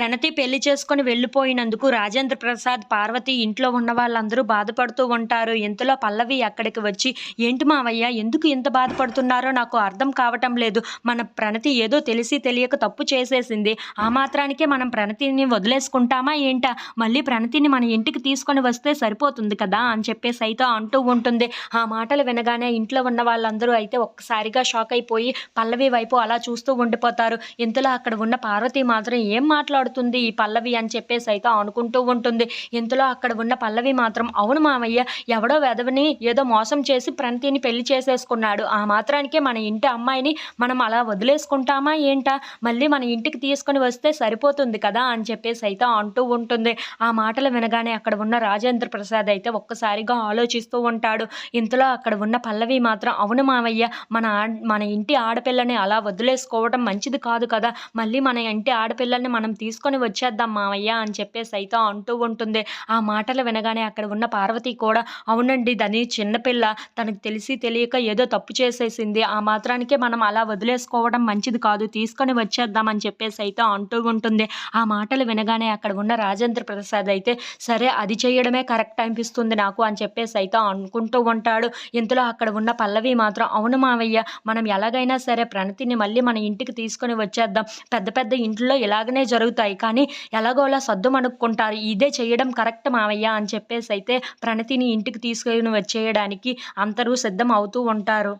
ప్రణతి పెళ్ళి చేసుకుని వెళ్ళిపోయినందుకు రాజేంద్ర ప్రసాద్ పార్వతి ఇంట్లో ఉన్న వాళ్ళందరూ బాధపడుతూ ఉంటారు. ఇంతలో పల్లవి అక్కడికి వచ్చి ఏంటి మావయ్య ఎందుకు ఇంత బాధపడుతున్నారో నాకు అర్థం కావటం లేదు. మన ప్రణతి ఏదో తెలిసి తెలియక తప్పు చేసేసింది. ఆ మాత్రానికే మనం ప్రణతిని వదిలేసుకుంటామా ఏంటా? మళ్ళీ ప్రణతిని మన ఇంటికి తీసుకొని వస్తే సరిపోతుంది కదా? అని చెప్పేసి అయితే అంటూ ఉంటుంది. ఆ మాటలు వినగానే ఇంట్లో ఉన్న వాళ్ళందరూ అయితే ఒక్కసారిగా షాక్ అయిపోయి పల్లవి వైపు అలా చూస్తూ ఉండిపోతారు. ఇంతలో అక్కడ ఉన్న పార్వతి మాత్రం ఏం మాట్లాడుతుంది ఈ పల్లవి అని చెప్పేసి అయితే అనుకుంటూ ఉంటుంది. ఇంతలో అక్కడ ఉన్న పల్లవి మాత్రం అవును మామయ్య ఎవడో వెధవని ఏదో మోసం చేసి ప్రణతిని పెళ్ళి చేసేసుకున్నాడు. ఆ మాత్రానికే మన ఇంటి అమ్మాయిని మనం అలా వదిలేసుకుంటామా ఏంటా? మళ్ళీ మన ఇంటికి తీసుకొని వస్తే సరిపోతుంది కదా? అని చెప్పేసి అయితే అంటూ ఉంటుంది. ఆ మాటలు వినగానే అక్కడ ఉన్న రాజేంద్ర ప్రసాద్ అయితే ఒక్కసారిగా ఆలోచిస్తూ ఉంటాడు. ఇంతలో అక్కడ ఉన్న పల్లవి మాత్రం అవును మావయ్య మన మన ఇంటి ఆడపిల్లని అలా వదిలేసుకోవడం మంచిది కాదు కదా? మళ్ళీ మన ఇంటి ఆడపిల్లల్ని మనం తీసుకొని వచ్చేద్దాం మామయ్య అని చెప్పేసి అయితే అంటూ ఉంటుంది. ఆ మాటలు వినగానే అక్కడ ఉన్న పార్వతి కూడా అవునండి దాని చిన్నపిల్ల తనకు తెలిసి తెలియక ఏదో తప్పు చేసేసింది. ఆ మాత్రానికే మనం అలా వదిలేసుకోవడం మంచిది కాదు. తీసుకొని వచ్చేద్దాం అని చెప్పేసి అయితే అంటూ ఉంటుంది. ఆ మాటలు వినగానే అక్కడ ఉన్న రాజేంద్ర ప్రసాద్ అయితే సరే అది చేయడమే కరెక్ట్ అనిపిస్తుంది నాకు అని చెప్పేసి అయితే అనుకుంటూ ఉంటాడు. ఇంతలో అక్కడ ఉన్న పల్లవి మాత్రం అవును మావయ్య మనం ఎలాగైనా సరే ప్రణతిని మళ్ళీ మన ఇంటికి తీసుకొని వచ్చేద్దాం. పెద్ద పెద్ద ఇంట్లో ఇలాగనే జరుగుతాయి. కానీ ఎలాగోలా సర్దుమనుక్కుంటారు ఇదే చేయడం కరెక్ట్ మావయ్య అని చెప్పేసి అయితే ప్రణతిని ఇంటికి తీసుకొని వచ్చేయడానికి అందరూ సిద్ధం అవుతూ ఉంటారు.